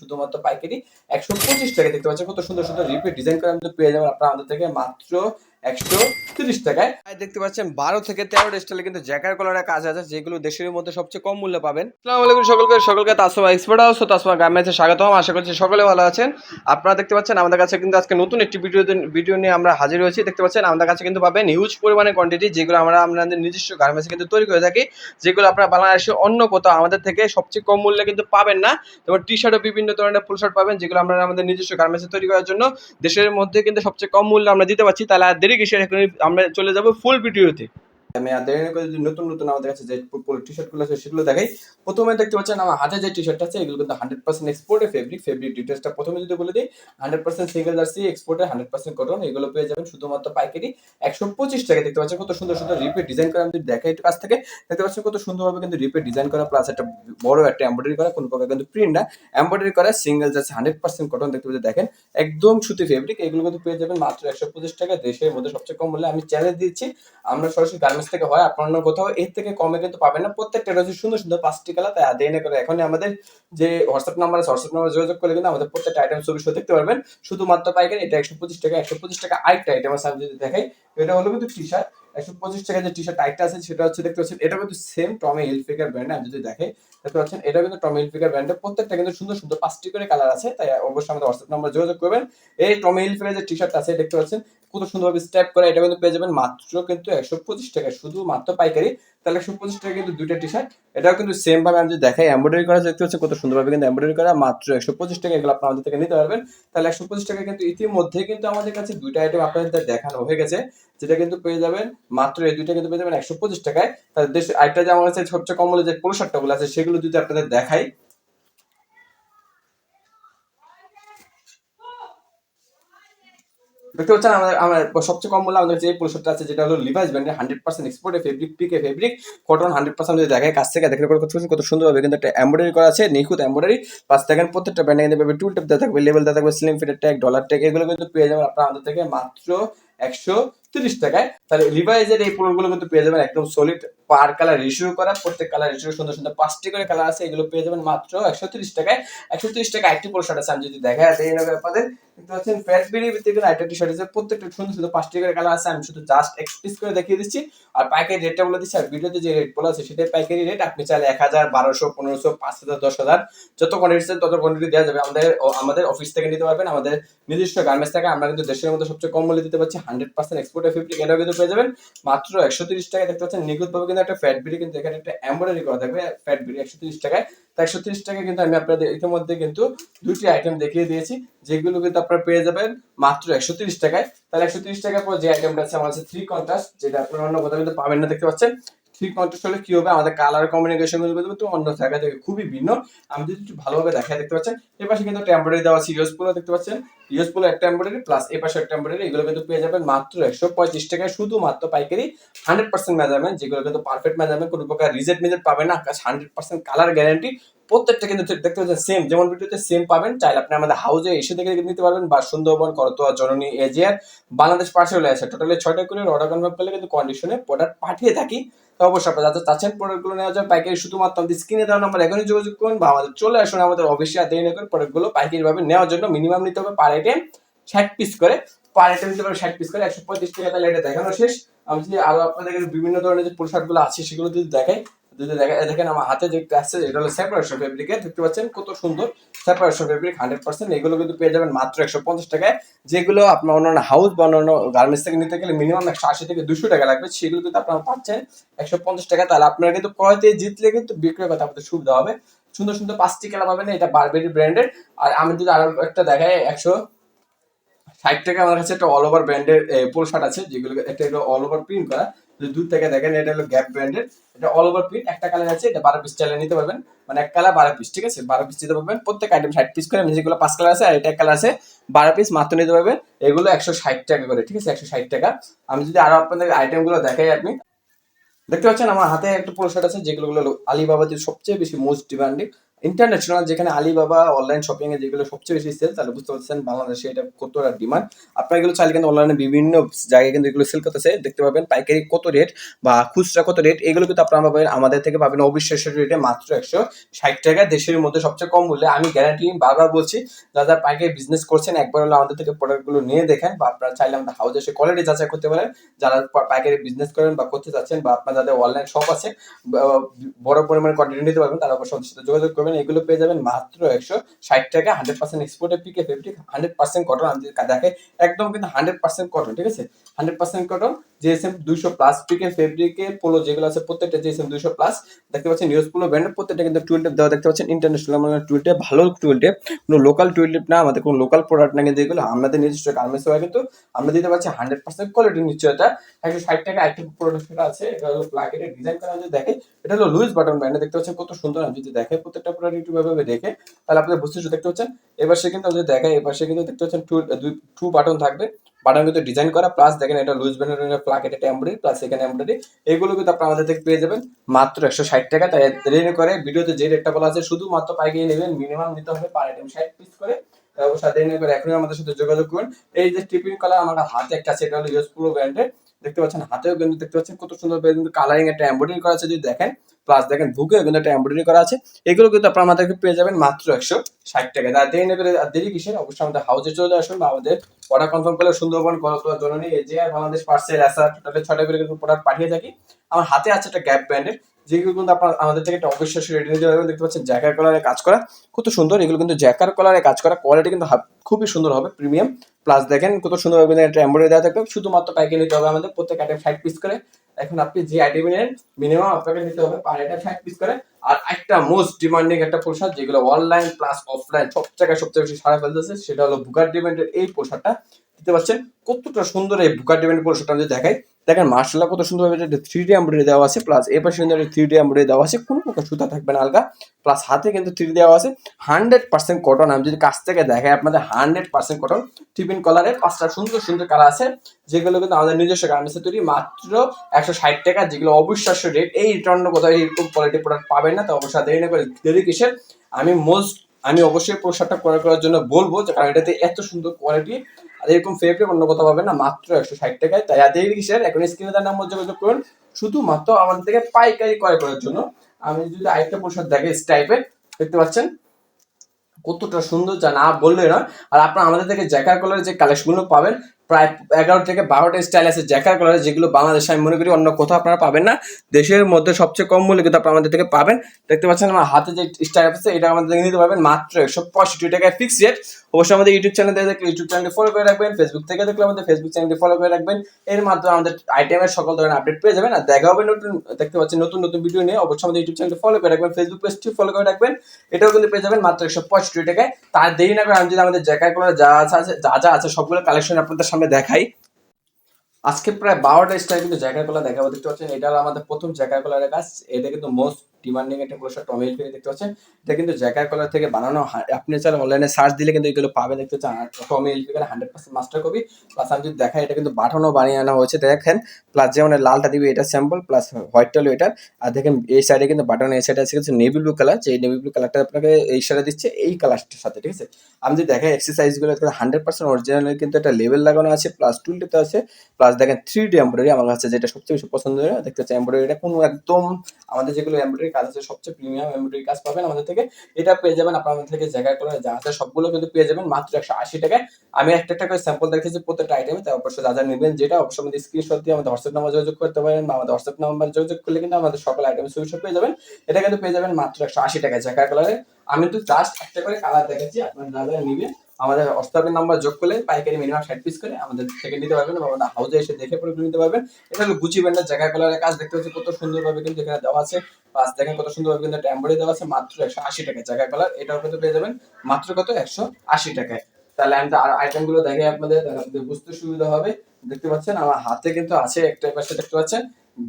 শুধুমাত্র পাইকারি একশো পঁচিশ টাকা দেখতে পাচ্ছেন। কত সুন্দর সুন্দর রিপিট ডিজাইন করে আমাদের পেয়ে যাবেন আপনার আমাদের থেকে। মাত্র একশো তিরিশ টাকায়। দেখতে পাচ্ছেন বারো থেকে তেরো স্টাইলে কিন্তু জ্যাকার কলারের কাজ আছে যেগুলো দেশের মধ্যে সবচেয়ে কম মূল্যে পাবেন। আলাইকুম সকলকে সকলকে তাসমা এক্সপার্ট হাউস ও তাসমা গ্রামে স্বাগতম আশা করছি সকলে ভালো আছেন। আপনারা দেখতে পাচ্ছেন আমাদের কাছে কিন্তু আজকে নতুন একটি ভিডিও ভিডিও নিয়ে আমরা হাজির হয়েছি। দেখতে পাচ্ছেন আমাদের কাছে কিন্তু পাবেন হিউজ পরিমাণে কোয়ান্টিটি যেগুলো আমরা আমাদের নিজস্ব গার্মেন্টসে কিন্তু তৈরি করে থাকি যেগুলো আপনারা বাংলাদেশে অন্য কোথাও আমাদের থেকে সবচেয়ে কম মূল্যে কিন্তু পাবেন না। যেমন টি শার্টও বিভিন্ন ধরনের ফুল শার্ট পাবেন যেগুলো আমরা আমাদের নিজস্ব গার্মেন্টসে তৈরি করার জন্য দেশের মধ্যে কিন্তু সবচেয়ে কম মূল্যে আমরা দিতে পারছি। তাহলে আর দেরি কিসের এখন আমরা চলে যাব ফুল ভিডিওতে আমি দেরি না যদি নতুন নতুন আমাদের কাছে যে পুরো টি শার্টগুলো আছে, সেগুলো দেখাই। প্রথমে দেখতে পাচ্ছেন আমার হাতে যে টি শার্ট আছে, এগুলো কিন্তু হান্ড্রেড পার্সেন্ট এক্সপোর্টের ফেব্রিক ফেব্রিক ডিটেলসটা প্রথমে যদি বলে দিই হান্ড্রেড পার্সেন্ট সিঙ্গেল জার্সি এক্সপোর্টের হান্ড্রেড পার্সেন্ট কটন এগুলো পেয়ে যাবেন শুধুমাত্র পাইকারি একশো পঁচিশ টাকা দেখতে পাচ্ছেন কত সুন্দর সুন্দর রিপেট ডিজাইন করা আমি দেখাই একটু কাছ থেকে। দেখতে পাচ্ছেন কত সুন্দরভাবে কিন্তু রিপেট ডিজাইন করা প্লাস একটা বড় একটা এমব্রয়ডারি করা, কোনো প্রকার কিন্তু প্রিন্ট না। এমব্রয়ডারি করা single jersey hundred percent cotton দেখতে পাচ্ছেন, দেখেন, একদম সুতি ফেব্রিক এগুলো কিন্তু পেয়ে যাবেন মাত্র একশো পঁচিশ টাকা দেশের মধ্যে সবচেয়ে কম মূল্যে আমি চ্যালেঞ্জ দিচ্ছি। আমরা সরাসরি গার্মেন্টস থেকে হয়, আপনার কোথাও, এর থেকে কমে কিন্তু পাবেন না। প্রত্যেকটা রয়েছে সুন্দর সুন্দর পাঁচটি কালার তাই আদেই না করে এখনই আমাদের যে হোয়াটসঅ্যাপ নাম্বার আছে হোয়াটসঅ্যাপ নাম্বার যোগাযোগ করলে কিন্তু আমাদের প্রত্যেকটা আইটেম ছবি সহ দেখতে পারবেন। শুধুমাত্র পাইকারি, এটা একশো পঁচিশ টাকা, একশো পঁচিশ টাকা আরেকটা আইটেম আছে আমি যদি দেখাই, এটা হলো কিন্তু টি শার্ট একশো পঁচিশ টাকা যে টি শার্ট আরেকটা আছে, সেটা হচ্ছে দেখতে পাচ্ছেন এটা কিন্তু সেম টমে হিলফিকার ব্র্যান্ড আমি যদি দেখাই, দেখতে পাচ্ছেন এটা কিন্তু টমে হিলফিকার ব্র্যান্ডের প্রত্যেকটা কিন্তু সুন্দর সুন্দর পাঁচটি করে কালার আছে, তাই অবশ্যই আমাদের হোয়াটসঅ্যাপ নাম্বার যোগাযোগ করবেন। এই টমে হিলফিকার যে টি শার্ট আছে, দেখতে পাচ্ছেন কত সুন্দরভাবে স্টেপ করে এটা কিন্তু পেয়ে যাবেন মাত্র কিন্তু একশো পঁচিশ টাকা শুধু মাত্র পাইকারি, তাহলে একশো পঁচিশ টাকা কিন্তু দুইটা টি শার্ট এটাও কিন্তু সেম ভাবে আমি যদি দেখাই এমব্রয়ডারি করা দেখতে হচ্ছে কত সুন্দরভাবে কিন্তু এমব্রয়ডারি করা, মাত্র একশো পঁচিশ টাকা এগুলো আপনার আমাদের থেকে নিতে পারবেন। তাহলে একশো পঁচিশ টাকা কিন্তু ইতিমধ্যে কিন্তু আমাদের কাছে দুইটা আইটেম আপনাদের দেখানো হয়ে গেছে, যেটা কিন্তু পেয়ে যাবেন, মাত্র এই দুইটা কিন্তু পেয়ে যাবেন একশো পঁচিশ টাকায়। তাহলে দেশ আরেকটা যে আমার কাছে সবচেয়ে কম মূল্যে যে পোলো শার্টগুলো আছে, সেগুলো যদি আপনাদের দেখাই দেখতে পাচ্ছেন, আমাদের আমার সবচেয়ে কম মূল্য আমাদের যে পোশাকটা আছে, যেটা হলো লিভাইস ব্র্যান্ডের hundred percent এক্সপোর্টে fabric pique fabric cotton hundred percent দেখায়, কাছ থেকে দেখতে কত কত সুন্দরভাবে কিন্তু একটা এমব্রয়ডারি করা আছে, নিখুঁত এমব্রয়ডারি প্লাস দেখেন প্রত্যেকটা ব্র্যান্ডে কিন্তু টুল টেপ দেওয়া থাকবে লেভেল দেওয়া থাকবে স্লিম ফিটের ট্যাগ ডলার ট্যাগ এগুলো কিন্তু পেয়ে যাবেন আপনার আমাদের থেকে মাত্র একশো তিরিশ টাকায়, তাহলে লিভাইজের এই প্রোডাক্টগুলো কিন্তু পেয়ে যাবেন একদম সলিড পার কালার রিসিউ করা প্রত্যেক কালার রিসিউ সুন্দর সুন্দর পাঁচটি করে কালার আছে, এগুলো পেয়ে যাবেন মাত্র একশো তিরিশ টাকায়। একশো তিরিশ টাকা একটি পোলো শার্ট আছে, আমি যদি দেখা যায় এই নেবে আপনাদের। ফ্যাট শার্ট আছে, প্রত্যেকটা সুন্দর সুন্দর পাঁচটি করে কালার আছে, আমি শুধু জাস্ট এক্সপ্রেস করে দেখিয়ে দিচ্ছি। আর রেটটা বলে দিচ্ছি, আর ভিডিওতে যে রেট বলা আছে, সেটাই পাইকারি রেট আপনি চাইলে এক হাজার, বারোশো, পনেরোশো পাঁচ হাজার দশ হাজার যত কোয়ান্টিটি চান তত কোয়ান্টিটি দেওয়া যাবে। আমাদের আমাদের অফিস থেকে নিতে পারবেন, আমাদের নিজস্ব গার্মেন্টস থেকে। আমরা কিন্তু দেশের মধ্যে সবচেয়ে কম মূল্যে দিতে পারছি হান্ড্রেড পার্সেন্ট এক্সপোর্ট ফিফটি এটাও কিন্তু পেয়ে যাবেন। মাত্র একশো তিরিশ টাকা দেখতে পাচ্ছেন, নিখুঁত ভাবে কিন্তু একটা ফ্যাট বিড়ি কিন্তু এখানে একটা এমব্রয়ডারি করা থাকবে ফ্যাট বিড়ি একশো তিরিশ টাকায়। তো একশো তিরিশ টাকা কিন্তু আমি আপনাদের ইতিমধ্যে কিন্তু দুটি আইটেম দেখিয়ে দিয়েছি, যেগুলো কিন্তু আপনারা পেয়ে যাবেন মাত্র একশো তিরিশ টাকায়। তাহলে একশো তিরিশ টাকার পর যে আইটেমটা আছে, আমার আছে থ্রি কন্ট্রাস্ট যেটা আপনারা অন্য কোথাও কিন্তু পাবেন না, দেখতে পাচ্ছেন। থ্রি কন্ট্রাস্ট হলে কি হবে? আমাদের কালার কম্বিনেশনগুলো কিন্তু অন্য জায়গা থেকে খুবই ভিন্ন। আমি যদি একটু ভালোভাবে দেখায় দেখতে পাচ্ছেন? এর পাশে কিন্তু এমব্রয়ডারি দেওয়া ইউএস পুরো দেখতে পাচ্ছেন? ইউএস পুরো একটা এমব্রয়ডারি প্লাস এ একটা এমব্রয়ডারি এগুলো কিন্তু পেয়ে যাবেন মাত্র একশো পঁয়ত্রিশ টাকায়। শুধুমাত্র পাইকারি হান্ড্রেড পার্সেন্ট মেজারমেন্ট যেগুলো কিন্তু পারফেক্ট মেজারমেন্ট কোনো প্রকার রিজেক্ট মেজেট পাবেন না। হান্ড্রেড পার্সেন্ট কালার গ্যারান্টি প্রত্যেকটা কিন্তু দেখতে পাচ্ছেন সেম যেমন ভিডিওতে সেম পাবেন। চাইলে আপনি আমাদের হাউসে এসে দেখে নিতে পারবেন, বা সুন্দরবন, করতোয়া, জননী এজিয়ার বাংলাদেশ পার্সেল আছে। টোটালি ছয়টা করে অর্ডার কনফার্ম করলে কিন্তু কন্ডিশনে প্রোডাক্ট পাঠিয়ে থাকি। অবশ্যই আপনারা যাতে চাচ্ছেন প্রোডাক্টগুলো নেওয়া যায় পাইকারি শুধুমাত্র আমাদের স্ক্রিনে দেওয়া নাম্বার এখনই যোগাযোগ করুন বা আমাদের চলে আসুন আমাদের অফিসে আর দেরি না করে প্রোডাক্টগুলো পাইকারিভাবে নেওয়ার জন্য মিনিমাম নিতে হবে পার আইটেম ষাট পিস করে। পার আইটেম নিতে পারবে ষাট পিস করে, একশো পঁয়ত্রিশ টাকা তাহলে এটা দেখানো শেষ। আমি যদি আরও আপনাদের বিভিন্ন ধরনের যে পোশাকগুলো আছে সেগুলো যদি দেখাই যদি দেখা দেখেন আমার হাতে যে আছে, এটা হলো সেপারেশন ফেব্রিকের দেখতে পাচ্ছেন কত সুন্দর সেপারেশন ফেব্রিক হান্ড্রেড পার্সেন্ট এগুলো কিন্তু পেয়ে যাবেন মাত্র একশো পঞ্চাশ টাকায়। যেগুলো আপনার অন্যান্য হাউস বা অন্যান্য গার্মেন্টস থেকে নিতে গেলে মিনিমাম একশো আশি থেকে দুশো টাকা লাগবে। সেগুলো কিন্তু আপনারা পাচ্ছেন একশো পঞ্চাশ টাকা তাহলে আপনারা কিন্তু ক্রয়তে জিতলে কিন্তু বিক্রয় করতে আপনাদের সুবিধা হবে। সুন্দর সুন্দর পাঁচটি খেলা পাবেন, এটা বারবেরি ব্র্যান্ডের আর আমি যদি আরও একটা দেখাই, একশো ষাট টাকা আমার কাছে একটা অল ওভার ব্র্যান্ডের পোল শার্ট আছে, যেগুলো একটা অল ওভার প্রিন্ট করা। যদি দূর থেকে দেখেন, এটা হলো গ্যাপ ব্র্যান্ডের এটা অল ওভার প্রিন্ট একটা কালার আছে, এটা বারো পিস চাইলে নিতে পারবেন। মানে এক কালার বারো পিস ঠিক আছে? বারো পিস নিতে পারবেন। প্রত্যেক আইটেম ষাট পিস করে যেগুলো পাঁচ কালার আছে, আর এটা এক কালার আছে, বারো পিস মাত্র নিতে পারবেন। এগুলো একশো ষাট টাকা করে, ঠিক আছে? একশো ষাট টাকা। আমি যদি আরও আপনাদের আইটেমগুলো দেখাই আপনি। দেখতে পাচ্ছেন আমার হাতে একটা পোলো শার্ট আছে, যেগুলো হলো আলিবাবাদের সবচেয়ে বেশি মোস্ট ডিমান্ডিং ইন্টারন্যাশনাল যেখানে আলিবাবা অনলাইন শপিং এ যেগুলো সবচেয়ে বেশি সেল তাহলে বুঝতে পারছেন বাংলাদেশে এটা কতটা ডিমান্ড আপনারা এগুলো চাইলে কিন্তু অনলাইনে বিভিন্ন জায়গায় কিন্তু এগুলো সেল করতেছে। দেখতে পাবেন পাইকারি কত রেট বা খুচরা কত রেট এগুলো কিন্তু আপনারা পাবেন, আমাদের থেকে পাবেন অবিশ্বাস্য রেটে মাত্র একশো ষাট টাকা। দেশের মধ্যে সবচেয়ে কম মূল্যে আমি গ্যারান্টি বারবার বলছি, যারা পাইকারি বিজনেস করছেন, একবার হলে আমাদের থেকে প্রোডাক্টগুলো নিয়ে দেখেন বা আপনারা চাইলে আমাদের হাউজে এসে কোয়ালিটি যাচাই করতে পারেন। যারা পাইকারি বিজনেস করেন বা করতে চাচ্ছেন বা আপনার যাদের অনলাইন শপ আছে বড় পরিমাণে কোয়ান্টিটি নিতে পারবেন, তারা অবশ্যই সাথে যোগাযোগ করবেন। এগুলো পেয়ে যাবেন মাত্র একশো ষাট টাকা হান্ড্রেড পার্সেন্ট এক্সপোর্টের PK fabric hundred percent cotton আমি দেখে, একদম কিন্তু হান্ড্রেড পার্সেন্ট কটন ঠিক আছে? হান্ড্রেড পার্সেন্ট কটন জিএসএম দুইশো প্লাস পিকে ফেব্রিকের পোলো যেগুলো আছে, প্রত্যেকটা জিএসএম দুইশো প্লাস দেখতে পাচ্ছেন নিউজ পোলো ব্র্যান্ডের প্রত্যেকটা কিন্তু টুয়েল টেপ দেওয়া দেখতে পাচ্ছেন ইন্টারন্যাশনাল মানে টুয়েল টেপ ভালো টুয়েল টেপ কোনো লোকাল টুয়েল টেপ না, আমাদের কোনো লোকাল প্রোডাক্ট না, কিন্তু এগুলো আমাদের নিজস্ব গার্মেন্টস হয় কিন্তু আমরা দিতে পারছি হান্ড্রেড পার্সেন্ট কোয়ালিটির নিশ্চয়তা, একশো ষাট টাকা একটা প্রোডাক্ট আছে, এটা হলো প্লাকেটের ডিজাইন করা, যদি দেখে, এটা হলো লুইস বাটন ব্র্যান্ডে দেখতে পাচ্ছেন কত সুন্দর, আমি যদি দেখে প্রত্যেকটা প্রোডাক্ট ইউটিউব ভাবে দেখে, তাহলে আপনাদের বুঝতে সুযোগ দেখতে পাচ্ছেন। এবার সে কিন্তু আমাদের যদি দেখে এবার সে কিন্তু দেখতে পাচ্ছেন টু দুই টু বাটন থাকবে। বাটন কিন্তু ডিজাইন করা প্লাস দেখেন এটা লুজ ব্যান্ডের প্লাক এটা এমব্রয়ডারি প্লাস এখানে এমব্রয়ডারি এগুলো কিন্তু আপনারা আমাদের থেকে পেয়ে যাবেন মাত্র একশো ষাট টাকা। তাই রেনে করে, ভিডিওতে যে রেটটা বলা আছে, শুধুমাত্র পাইকারি নেবেন মিনিমাম নিতে হবে পার আইটেম ষাট পিস করে। তাই অবশ্যই দেরি না করে এখনই আমাদের সাথে যোগাযোগ করুন। এই যে টিপিন কালার আমার হাতে একটা আছে এটা হলো ইউজ প্রো ব্র্যান্ডের দেখতে পাচ্ছেন, হাতেও কিন্তু দেখতে পাচ্ছেন কত সুন্দর কিন্তু কালারিং একটা এমব্রয়ডারি করা আছে। যদি দেখেন প্লাস দেখেন বুকেও কিন্তু একটা এমব্রয়ডারি করা আছে। এগুলো কিন্তু আপনারা আমাদেরকে পেয়ে যাবেন মাত্র একশো ষাট টাকা। আর দেরি না করে, আর দেরি কিসের, অবশ্যই আমাদের হাউজে চলে আসুন বা আমাদের অর্ডার কনফার্ম করলে সুন্দরবন কলকাতা জননী আর বাংলাদেশ পার্সেল অ্যাসার টোটালি ছটা করে কিন্তু প্রোডাক্ট পাঠিয়ে থাকি। আমার হাতে আছে একটা গ্যাপ ব্র্যান্ডের যেগুলো কিন্তু আপনার আমাদের থেকে একটা অবিশ্বাস্য রেটে নিতে পারবেন দেখতে পাচ্ছেন জ্যাকার কালারে কাজ করা। কত সুন্দর, এগুলো কিন্তু জ্যাকার কালারে কাজ করা। কোয়ালিটি কিন্তু খুবই সুন্দর হবে প্রিমিয়াম প্লাস দেখেন, কত সুন্দর হবে একটা এমব্রয়ডারি দেওয়া থাকবে। শুধুমাত্র পাইকারি নিতে হবে আমাদের প্রত্যেক আইটেম ষাট পিস করে। এখন আপনি যে আইটেম নেন মিনিমাম আপনাকে নিতে হবে পার আইটেম ষাট পিস করে। আর একটা মোস্ট ডিমান্ডিং একটা পোশাক, যেগুলো অনলাইন প্লাস অফলাইন সব জায়গায় সবচেয়ে বেশি সারা ফেলতেছে, সেটা হলো বুকার ডিমান্ডের এই পোশাকটা। দিতে পাচ্ছেন কতটা সুন্দর এই বুকার ডিমান্ডের পোশাকটা আমি দেখাই, দেখেন মার্শাল্লাহ কত সুন্দর ভাবে থ্রি ডি এমব্রয়ডারি দেওয়া আছে প্লাস এ পাশে কিন্তু থ্রি ডি এমব্রয়ডারি দেওয়া আছে, কোনো প্রকার সুতা থাকবে না আলগা প্লাস হাতে কিন্তু থ্রি দেওয়া আছে হান্ড্রেড পার্সেন্ট কটন আমি যদি কাছ থেকে দেখাই আপনাদের হান্ড্রেড পার্সেন্ট কটন টিফিন কলারের পাঁচটা সুন্দর সুন্দর কালার আছে, যেগুলো কিন্তু আমাদের নিজস্ব গার্মেন্টসে তৈরি, মাত্র একশো ষাট টাকা, যেগুলো অবিশ্বাস্য রেট এই রিটার্ন কোথাও এরকম কোয়ালিটি প্রোডাক্ট পাবেন না, তো অবশ্যই দেরি না করে দেরি কিসের? আমি মোস্ট আমি অবশ্যই পোশাকটা ক্রয় করার জন্য বলব যে কারণ এটাতে এত সুন্দর কোয়ালিটি আর এরকম ফেব্রিক অন্য কথা পাবেন না, মাত্র একশো ষাট টাকায়। তাই আর দেরি এখন স্ক্রিনে তার নাম্বার যোগাযোগ করুন। শুধুমাত্র আমাদের থেকে পাইকারি ক্রয় করার জন্য। আমি যদি আরেকটা পোশাক দেখে টাইপের দেখতে পাচ্ছেন? কতটা সুন্দর যা না বললে না আর আপনারা আমাদের থেকে জ্যাকার কলার যে কালেকশনগুলো পাবেন প্রায় এগারো থেকে বারোটা স্টাইল আছে জ্যাকার কালারের যেগুলো বাংলাদেশে আমি মনে করি অন্য কোথাও আপনারা পাবেন না। দেশের মধ্যে সবচেয়ে কম মূল্যে কিন্তু আপনারা আমাদের থেকে পাবেন। দেখতে পাচ্ছেন আমার হাতে যে স্টাইল আছে, এটা আমাদের থেকে নিতে পারবেন মাত্র একশো পঁয়ষট্টি টাকায় ফিক্স রেট অবশ্যই আমাদের ইউটিউব চ্যানেল থেকে দেখলে ইউটিউব চ্যানেলটি ফলো করে রাখবেন ফেসবুক থেকে দেখলে আমাদের ফেসবুক চ্যানেলটি ফলো করে রাখবেন। এর মাধ্যমে আমাদের আইটেমের সকল ধরনের আপডেট পেয়ে যাবেন। আর দেখা হবে নতুন, দেখতে পাচ্ছেন নতুন নতুন ভিডিও নিয়ে। অবশ্যই আমাদের ইউটিউব চ্যানেলটি ফলো করে রাখবেন ফেসবুক পেজটি ফলো করে রাখবেন। এটাও কিন্তু পেয়ে যাবেন মাত্র একশো পঁয়ষট্টি টাকায়। তার দেরি না করে আমি যদি আমাদের জ্যাকার কালার যা আছে, যা যা আছে, সবগুলো কালেকশন আপনাদের সামনে দেখাই। আজকে প্রায় বারোটা স্টার কিন্তু জ্যাকার কলার দেখাবো, দেখতে পাচ্ছেন? এটা হলো আমাদের প্রথম জ্যাকার কলারের কাজ। এটা কিন্তু মোস্ট ডিমান্ডিং একটা পোশাক টমি হিলফিকে দেখতে পাচ্ছেন? এটা কিন্তু জ্যাকার কলার থেকে বানানো আপনি চাইলে অনলাইনে সার্চ দিলে কিন্তু এগুলো পাবে, দেখতে পাচ্ছেন আর Tommy হিলফিকের hundred percent master copy plus আমি যদি দেখাই, এটা কিন্তু বাটনও বানিয়ে আনা হয়েছে, দেখেন। প্লাস যেমন লালটা দিবে, এটা স্যাম্পল প্লাস হোয়াইটটা হলো এটার আর দেখেন, এই সাইডে কিন্তু বাটন এই সাইডে আছে কিন্তু নেভি ব্লু কালার যে নেভি ব্লু কালারটা আপনাকে এই সাইডে দিচ্ছে, এই কালারটার সাথে, ঠিক আছে? আমি যদি দেখাই এক্সারসাইজগুলো হান্ড্রেড পার্সেন্ট অরিজিনাল কিন্তু একটা লেভেল লাগানো আছে প্লাস টুলটিতে আছে। প্লাস দেখেন থ্রি ডি এমব্রয়ডারি আমার কাছে যেটা সবচেয়ে বেশি পছন্দ দেখতে পাচ্ছি এমব্রয়ডারিটা কোনো একদম আমাদের যেগুলো এমব্রয়ডারি কাজ আছে, সবচেয়ে প্রিমিয়াম এমব্রয়ডারি কাজ পাবেন আমাদের থেকে। এটা পেয়ে যাবেন আপনার থেকে জায়গা করে যা আছে সবগুলো কিন্তু পেয়ে যাবেন মাত্র একশো আশি টাকায়। আমি একটা একটা করে স্যাম্পল দেখেছি প্রত্যেকটা আইটেমে তাই অবশ্যই যা যা নেবেন যেটা অবশ্যই আমাদের স্ক্রিনশট দিয়ে আমাদের হোয়াটসঅ্যাপ নাম্বার যোগাযোগ করতে পারেন বা আমাদের হোয়াটসঅ্যাপ নাম্বার যোগাযোগ করলে কিন্তু আমাদের সকল আইটেম সুইচ পেয়ে যাবেন। এটা কিন্তু পেয়ে যাবেন মাত্র একশো আশি টাকায় জায়গা কালারে আমি কিন্তু জাস্ট একটা করে কালার দেখেছি, আপনার যা যা নেবেন আমাদের হোয়াটসঅ্যাপের নাম্বার যোগ করলে, পাইকারি মিনিমাম ষাট পিস করে আমাদের থেকে নিতে পারবেন বা আমাদের হাউজে এসে দেখে পরে নিতে পারবেন। এটা হলো গুচি ব্যান্ডের জায়গা কালারের কাজ। দেখতে হচ্ছে কত সুন্দরভাবে কিন্তু এখানে দেওয়া আছে। প্লাস দেখেন কত সুন্দরভাবে কিন্তু এমব্রয়ডারি দেওয়া আছে, মাত্র একশো আশি টাকায় জায়গা কালার এটাও কিন্তু পেয়ে যাবেন, মাত্র কত? একশো আশি টাকায়। তাহলে আমি আইটেমগুলো দেখে আপনাদের বুঝতে সুবিধা হবে। দেখতে পাচ্ছেন আমার হাতে কিন্তু আছে একটা পাশে দেখতে পাচ্ছেন,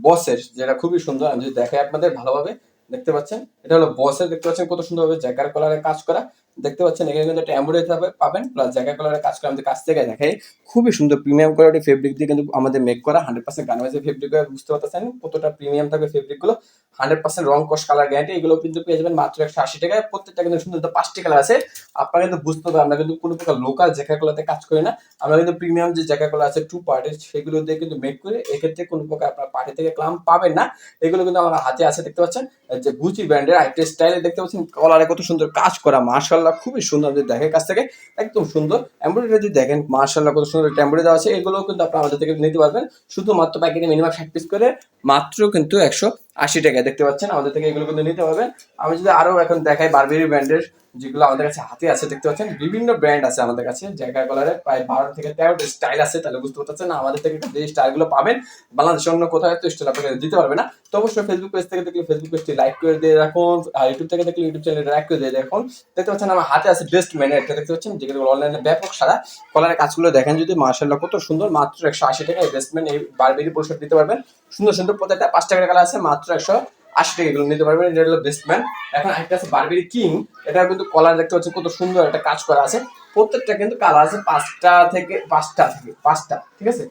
বসের, যেটা খুবই সুন্দর। আমি যদি দেখাই আপনাদের ভালোভাবে, দেখতে পাচ্ছেন? এটা হলো বসের, দেখতে পাচ্ছেন কত সুন্দরভাবে জ্যাকার কলারে কাজ করা। দেখতে পাচ্ছেন, এখানে কিন্তু একটা এমব্রয়ডারি পাবেন প্লাস জায়গা কালারের কাজ করে আমাদের কাছ থেকে দেখে খুবই সুন্দর প্রিমিয়াম কোয়ালিটি ফেব্রিক দিয়ে কিন্তু আমাদের মেক করা হান্ড্রেড পার্সেন্ট গানওয়াইজের ফেব্রিক বুঝতে পারতেছেন কতটা প্রিমিয়াম থাকবে ফেব্রিকগুলো হান্ড্রেড পার্সেন্ট রং কস কালার গ্যারান্টি এগুলো কিন্তু পেয়ে যাবেন মাত্র একশো আশি টাকায়। প্রত্যেকটা কিন্তু সুন্দর পাঁচটি কালার আছে। আপনারা কিন্তু বুঝতে হবে আমরা কিন্তু কোনো প্রকার লোকাল জ্যাকাগুলোতে কাজ করি না। আমরা কিন্তু প্রিমিয়াম যে জ্যাকাগুলো আছে টু পার্টের সেগুলো দিয়ে কিন্তু মেক করি। এক্ষেত্রে কোনো প্রকার আপনার পার্টি থেকে ক্লাম পাবেন না। এগুলো কিন্তু আমার হাতে আছে, দেখতে পাচ্ছেন? যে গুচি ব্র্যান্ডের আইটি স্টাইলে দেখতে পাচ্ছেন কলারে কত সুন্দর কাজ করা মার্শাল্লাহ খুবই সুন্দর যদি দেখেন, কাছ থেকে একদম সুন্দর। এমব্রয়ডারি যদি দেখেন মার্শাল্লাহ কত সুন্দর একটা এমব্রয়ডারি দেওয়া আছে। এগুলো কিন্তু আপনারা আমাদের থেকে নিতে পারবেন। শুধুমাত্র প্যাকেটে মিনিমাম ষাট পিস করে মাত্র কিন্তু একশো আশি টাকায়। দেখতে পাচ্ছেন, আমাদের থেকে এগুলো কিন্তু নিতে পারবেন আমি যদি আরও এখন দেখাই বারবেরি ব্র্যান্ডের যেগুলো আমাদের কাছে হাতে আছে, দেখতে পাচ্ছেন, বিভিন্ন ব্র্যান্ড আছে আমাদের কাছে। জায়গা কালারে প্রায় বারো থেকে তেরোটা স্টাইল আছে, তাহলে বুঝতে পারছেন আমাদের থেকে যে স্টাইলগুলো পাবেন বাংলাদেশের অন্য কোথাও তো স্টাইল আপনাকে দিতে পারবে না। তো অবশ্যই ফেসবুক পেজ থেকে দেখলে ফেসবুক পেজটি লাইক করে দিয়ে রাখুন, আর ইউটিউব থেকে দেখলে ইউটিউব চ্যানেল লাইক করে দিয়ে রাখুন দেখতে পাচ্ছেন, আমার হাতে আছে বেস্ট ম্যান একটা, দেখতে পাচ্ছেন, যেগুলো অনলাইনে ব্যাপক সারা কলারের কাজগুলো দেখেন যদি মার্শাল্লাহ কত সুন্দর, মাত্র একশো আশি টাকা ইনভেস্টমেন্ট এই বারবেরি পরিষদ দিতে পারবেন। সুন্দর সুন্দর প্রত্যেকটা পাঁচ টাকার কালার আছে, মাত্র একশো আশি টাকা এগুলো নিতে পারবেন। এটা হলো বেস্ট ম্যান এখন একটা আছে বারবেরি কিং এটা কিন্তু কলার দেখতে পাচ্ছেন, কত সুন্দর একটা কাজ করা আছে। প্রত্যেকটা কিন্তু কালার আছে পাঁচটা থেকে পাঁচটা থেকে, পাঁচটা, ঠিক আছে?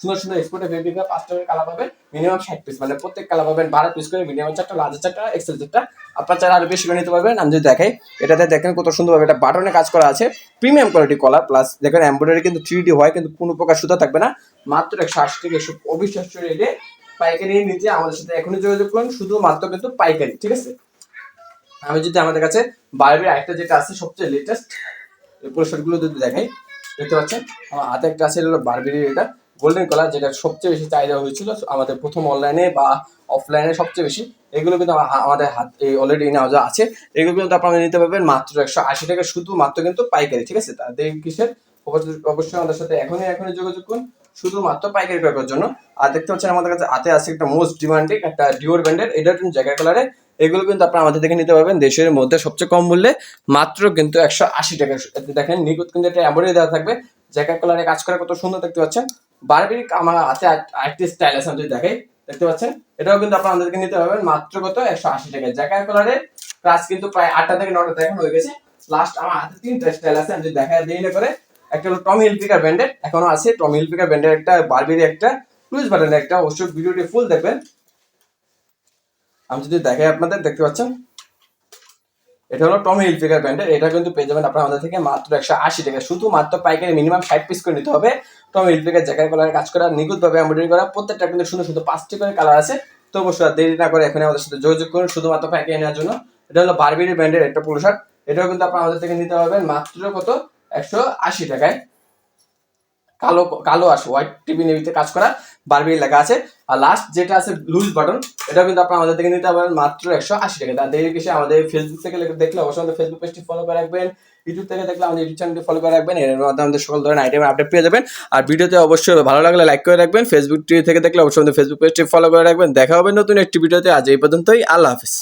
সুন্দর সুন্দর এক্সপোর্টে ফেব্রিক পাঁচটা করে কালার পাবেন মিনিমাম ষাট পিস মানে প্রত্যেক কালার পাবেন বারো পিস করে মিনিমাম চারটা লার্জ চারটা এক্সেল চারটা। আপনার চার আরও বেশি করে নিতে পারবেন। আমি যদি দেখাই, এটাতে দেখেন কত সুন্দরভাবে এটা বাটনে কাজ করা আছে। প্রিমিয়াম কোয়ালিটি কলার প্লাস দেখেন এমব্রয়ডারি কিন্তু থ্রি ডি হয়, কিন্তু কোনো প্রকার সুতা থাকবে না। মাত্র একশো আশি থেকে একশো অবিশ্বাস্য রেটে পাইকারি নিতে আমাদের সাথে এখনই যোগাযোগ করুন, শুধুমাত্র কিন্তু পাইকারি, ঠিক আছে? আমি যদি আমাদের কাছে বারবির আরেকটা যেটা আছে, সবচেয়ে লেটেস্ট এই গুলো যদি দেখাই, দেখতে পাচ্ছেন? আমার হাতে একটা আছে হলো বারবিরি এটা গোল্ডেন কালার যেটা সবচেয়ে বেশি চাহিদা হয়েছিল আমাদের প্রথম অনলাইনে বা অফলাইনে সবচেয়ে বেশি। এগুলো কিন্তু আমা- আমাদের হাত অলরেডি নেওয়া যা আছে। এগুলো কিন্তু আপনারা নিতে পারবেন মাত্র একশো আশি টাকা শুধু মাত্র কিন্তু পাইকারি, ঠিক আছে? তাদের কিসের? অবশ্যই আমাদের সাথে এখনই এখনই যোগাযোগ করুন। শুধুমাত্র পাইকারি ক্রয় করার জন্য। আর দেখতে পাচ্ছেন আমাদের কাছে হাতে আছে একটা মোস্ট ডিমান্ডিং একটা ডিওর ব্র্যান্ডের এটা কিন্তু জায়গা কালারে এগুলো কিন্তু আপনারা আমাদের থেকে নিতে পারবেন। দেশের মধ্যে সবচেয়ে কম মূল্যে মাত্র কিন্তু একশো আশি টাকা। দেখেন, নিখুঁত কিন্তু একটা এমব্রয়ডারি দেওয়া থাকবে। জ্যাকেট কালারে কাজ করা কত সুন্দর দেখতে পাচ্ছেন। বারবির আমার হাতে আর- আরেকটি স্টাইল আছে, আমি দেখাই। দেখতে পাচ্ছেন? এটাও কিন্তু আপনারা আমাদের থেকে নিতে পারবেন, মাত্র কত? একশো আশি টাকা। জ্যাকেট কালারে প্রাইস কিন্তু প্রায় আটটা থেকে নটা দেখেন হয়ে গেছে। লাস্ট আমার হাতে তিনটা স্টাইল আছে, আমি যদি দেখা দিই না করে। একটা হলো টমি হিলফিকার ব্র্যান্ডের এখনও আছে টমি হিলফিকার ব্র্যান্ডের একটা বারবির একটা ক্রুজ বাটনের একটা, অবশ্যই ভিডিওটি ফুল দেখবেন। আমি যদি দেখাই আপনাদের, দেখতে পাচ্ছেন? এটা হলো টমি হিলফিকার ব্র্যান্ডের এটা কিন্তু পেয়ে যাবেন আপনার আমাদের থেকে মাত্র একশো আশি টাকা। শুধু মাত্র পাইকারি মিনিমাম ষাট পিস করে নিতে হবে। টমি হিলফিকার জ্যাকেট কালার কাজ করা, নিখুঁতভাবে এমব্রয়ডারি করা, প্রত্যেকটা কিন্তু সুন্দর সুন্দর পাঁচটি করে কালার আছে। তো অবশ্যই দেরি না করে এখানে আমাদের সাথে যোগাযোগ করুন, শুধুমাত্র পাইকারি নেওয়ার জন্য। এটা হলো বারবিরি ব্র্যান্ডের একটা পুরো শার্ট এটাও কিন্তু আপনার আমাদের থেকে নিতে পারবেন। মাত্র কত? একশো আশি টাকায়। কালো কালো আসে হোয়াইট টিভি নেভিতে কাজ করা বারবি লেখা আছে। আর লাস্ট যেটা আছে লুজ বাটন এটা কিন্তু আপনারা আমাদের থেকে নিতে পারবেন মাত্র একশো আশি টাকা। তার দেরি কিছু আমাদের ফেসবুক থেকে দেখলে অবশ্যই আমাদের ফেসবুক পেজটি ফলো করে রাখবেন। ইউটিউব থেকে দেখলে আমাদের ইউটিউব চ্যানেলটি ফলো করে রাখবেন। এর মাধ্যমে আমাদের সকল ধরনের আইটেমের আপডেট পেয়ে যাবেন। আর ভিডিওতে অবশ্যই ভালো লাগলে লাইক করে রাখবেন। ফেসবুক থেকে দেখলে অবশ্যই আমাদের ফেসবুক পেজটি ফলো করে রাখবেন। দেখা হবে নতুন একটি ভিডিওতে। আজ এই পর্যন্তই। আল্লাহ হাফিজ।